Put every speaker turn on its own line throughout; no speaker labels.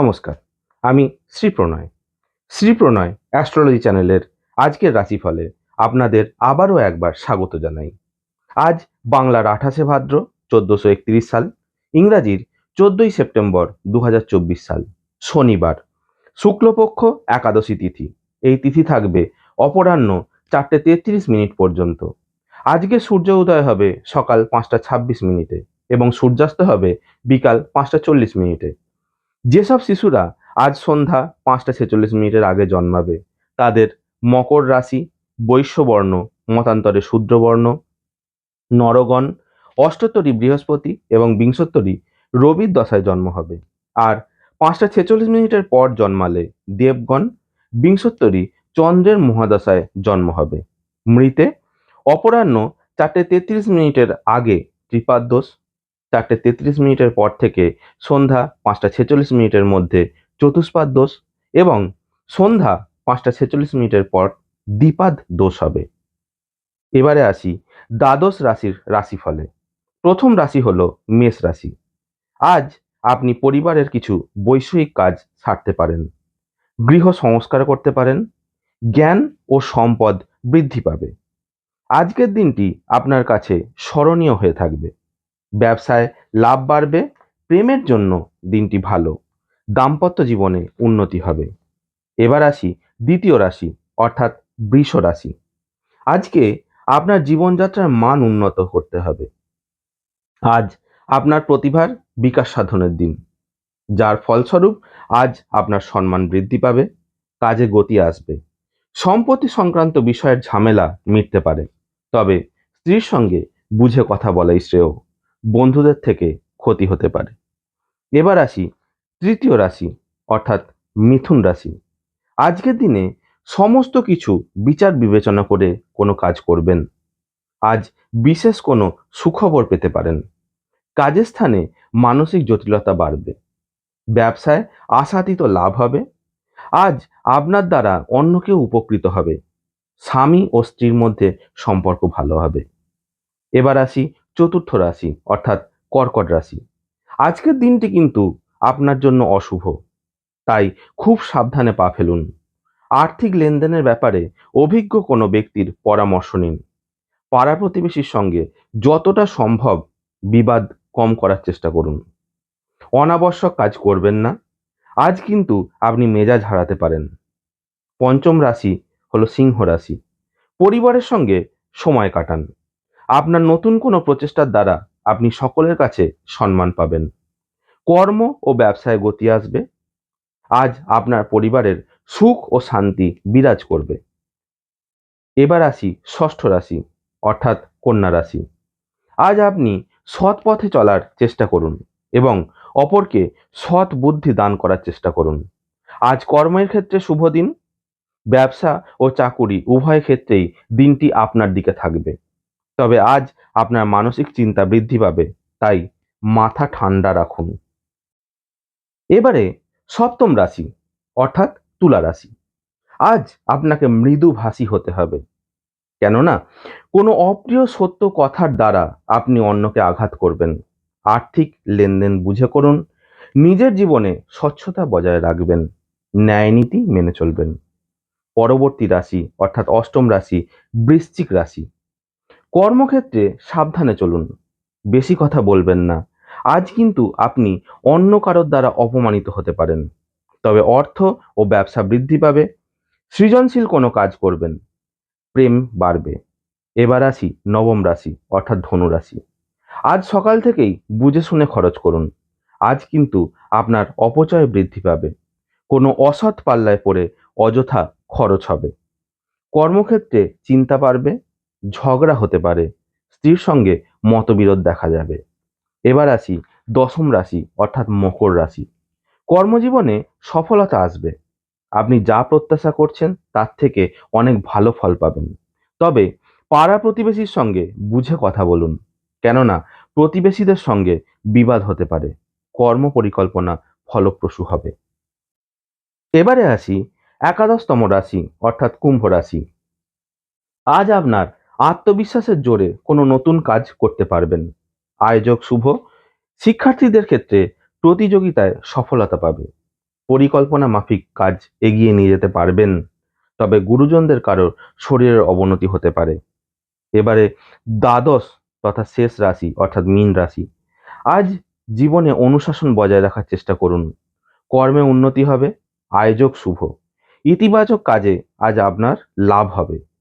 নমস্কার, আমি শ্রী প্রণয় শ্রী প্রণয় অ্যাস্ট্রোলজি চ্যানেলের আজকের রাশিফলে আপনাদের আবারও একবার স্বাগত জানাই। আজ বাংলার আঠাশে ভাদ্র চোদ্দোশো একত্রিশ সাল, ইংরাজির চোদ্দোই সেপ্টেম্বর দু হাজার চব্বিশ সাল, শনিবার। শুক্লপক্ষ একাদশী তিথি, এই তিথি থাকবে অপরাহ্ন চারটে তেত্রিশ মিনিট পর্যন্ত। আজকে সূর্য উদয় হবে সকাল পাঁচটা ছাব্বিশ মিনিটে এবং সূর্যাস্ত হবে বিকাল পাঁচটা চল্লিশ মিনিটে। যেসব শিশুরা আজ সন্ধ্যা পাঁচটা ছেচল্লিশ মিনিটের আগে জন্মাবে, তাদের মকর রাশি, বৈশ্যবর্ণ, মতান্তরে শূদ্রবর্ণ, নরগণ, অষ্টোত্তরী বৃহস্পতি এবং বিংশোত্তরী রবির দশায় জন্ম হবে। আর পাঁচটা ছেচল্লিশ মিনিটের পর জন্মালে দেবগণ, বিংশোত্তরী চন্দ্রের মহাদশায় জন্ম হবে। মৃতে অপরাহ্ন চারটে তেত্রিশ মিনিটের আগে ত্রিপাদ দোষ চারটে তেত্রিশ মিনিটের পর থেকে সন্ধ্যা পাঁচটা ছেচল্লিশ মিনিটের মধ্যে চতুষ্পাদ দোষ এবং সন্ধ্যা পাঁচটা ছেচল্লিশ মিনিটের পর দ্বিপাদ দোষ হবে। এবারে আসি দ্বাদশ রাশির রাশিফলে। প্রথম রাশি হল মেষ রাশি। আজ আপনি পরিবারের কিছু বৈষয়িক কাজ সারতে পারেন, গৃহ সংস্কার করতে পারেন, জ্ঞান ও সম্পদ বৃদ্ধি পাবে। আজকের দিনটি আপনার কাছে স্মরণীয় হয়ে থাকবে। ব্যবসায় লাভ বাড়বে, প্রেমের জন্য দিনটি ভালো, দাম্পত্য জীবনে উন্নতি হবে। এবার আসি দ্বিতীয় রাশি, অর্থাৎ বৃষ রাশি। আজকে আপনার জীবনযাত্রার মান উন্নত করতে হবে। আজ আপনার প্রতিভার বিকাশ সাধনের দিন। যার ফলস্বরূপ আজ আপনার সম্মান বৃদ্ধি পাবে, কাজে গতি আসবে। সম্পত্তি সংক্রান্ত বিষয়ের ঝামেলা মিটতে পারে, তবে স্ত্রীর সঙ্গে বুঝে কথা বলাই শ্রেয়। বন্ধুদের থেকে ক্ষতি হতে পারে। এবার আসি তৃতীয় রাশি, অর্থাৎ মিথুন রাশি। আজকের দিনে সমস্ত কিছু বিচার বিবেচনা করে কোনো কাজ করবেন। আজ বিশেষ কোনো সুখবর পেতে পারেন। কাজের স্থানে মানসিক জটিলতা বাড়বে। ব্যবসায় আশাতীত লাভ হবে। আজ আপনার দ্বারা অন্য কেউ উপকৃত হবে। স্বামী ও স্ত্রীর মধ্যে সম্পর্ক ভালো হবে। এবার আসি চতুর্থ রাশি, অর্থাৎ কর্কট রাশি। আজকের দিনটি কিন্তু আপনার জন্য অশুভ। তাই খুব সাবধানে পা ফেলুন। আর্থিক লেনদেনের ব্যাপারে অভিজ্ঞ কোনো ব্যক্তির পরামর্শ নিন। পাড়া প্রতিবেশীর সঙ্গে যতটা সম্ভব বিবাদ কম করার চেষ্টা করুন। অনাবশ্যক কাজ করবেন না। আজ কিন্তু আপনি মেজাজ হারাতে পারেন। পঞ্চম রাশি হলো সিংহ রাশি। পরিবারের সঙ্গে সময় কাটান। আপনার নতুন কোনো প্রচেষ্টার দ্বারা আপনি সকলের কাছে সম্মান পাবেন। কর্ম ও ব্যবসায় গতি আসবে। আজ আপনার পরিবারের সুখ ও শান্তি বিরাজ করবে। এবার আসি ষষ্ঠ রাশি, অর্থাৎ কন্যা রাশি। আজ আপনি সৎ পথে চলার চেষ্টা করুন এবং অপরকে সৎ বুদ্ধি দান করার চেষ্টা করুন। আজ কর্মের ক্ষেত্রে শুভ দিন। ব্যবসা ও চাকুরি উভয় ক্ষেত্রেই দিনটি আপনার দিকে থাকবে। তবে আজ আপনার মানসিক চিন্তা বৃদ্ধি পাবে, তাই মাথা ঠান্ডা রাখুন। এবারে সপ্তম রাশি, অর্থাৎ তুলা রাশি। আজ আপনাকে মৃদুভাষী হতে হবে। কেননা, কোনো অপ্রিয় সত্য কথার দ্বারা আপনি অন্যকে আঘাত করবেন। আর্থিক লেনদেন বুঝে করুন। নিজের জীবনে স্বচ্ছতা বজায় রাখবেন। ন্যায়নীতি মেনে চলবেন। পরবর্তী রাশি, অর্থাৎ অষ্টম রাশি, বৃশ্চিক রাশি। কর্মক্ষেত্রে সাবধানে চলুন। বেশি কথা বলবেন না। আজ কিন্তু আপনি অন্য কারোর দ্বারা অপমানিত হতে পারেন। তবে অর্থ ও ব্যবসা বৃদ্ধি পাবে। সৃজনশীল কোনো কাজ করবেন। প্রেম বাড়বে। এবার আসি নবম রাশি, অর্থাৎ ধনু রাশি। আজ সকাল থেকেই বুঝে শুনে খরচ করুন। আজ কিন্তু আপনার অপচয় বৃদ্ধি পাবে। কোনো অসৎ পাল্লায় পড়ে অযথা খরচ হবে। কর্মক্ষেত্রে চিন্তা বাড়বে। ঝগড়া হতে পারে। স্ত্রীর সঙ্গে মতবিরোধ দেখা যাবে। এবার আসি দশম রাশি, অর্থাৎ মকর রাশি। কর্মজীবনে সফলতা আসবে। আপনি যা প্রত্যাশা করছেন, তার থেকে অনেক ভালো ফল পাবেন। তবে পাড়া প্রতিবেশীর সঙ্গে বুঝে কথা বলুন। কেননা, প্রতিবেশীদের সঙ্গে বিবাদ হতে পারে। কর্ম পরিকল্পনা ফলপ্রসূ হবে। এবারে আসি একাদশতম রাশি, অর্থাৎ কুম্ভ রাশি। আজ আপনার আত্মবিশ্বাসের জোরে কোনো নতুন কাজ করতে পারবেন। আয়োজক শুভ। শিক্ষার্থীদের ক্ষেত্রে প্রতিযোগিতায় সফলতা পাবে। পরিকল্পনা মাফিক কাজ এগিয়ে নিয়ে যেতে পারবেন। তবে গুরুজনদের কারোর শরীরের অবনতি হতে পারে। এবারে দ্বাদশ তথা শেষ রাশি অর্থাৎ মীন রাশি। আজ জীবনে অনুশাসন বজায় রাখার চেষ্টা করুন। কর্মে উন্নতি হবে। আয়োজক শুভ। ইতিবাচক কাজে আজ আপনার লাভ হবে।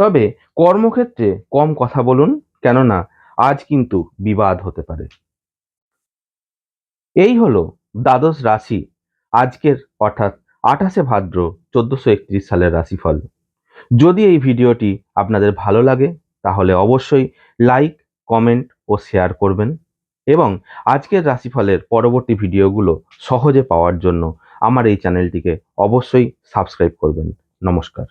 তবে কর্মক্ষেত্রে কম কথা বলুন, কেননা আজ কিন্তু বিবাদ হতে পারে। এই হলো দ্বাদশ রাশি আজকের, অর্থাৎ আঠাশে ভাদ্র চোদ্দোশো একত্রিশ সালের রাশিফল। যদি এই ভিডিওটি আপনাদের ভালো লাগে, তাহলে অবশ্যই লাইক, কমেন্ট ও শেয়ার করবেন এবং আজকের রাশিফলের পরবর্তী ভিডিওগুলো সহজে পাওয়ার জন্য আমার এই চ্যানেলটিকে অবশ্যই সাবস্ক্রাইব করবেন। নমস্কার।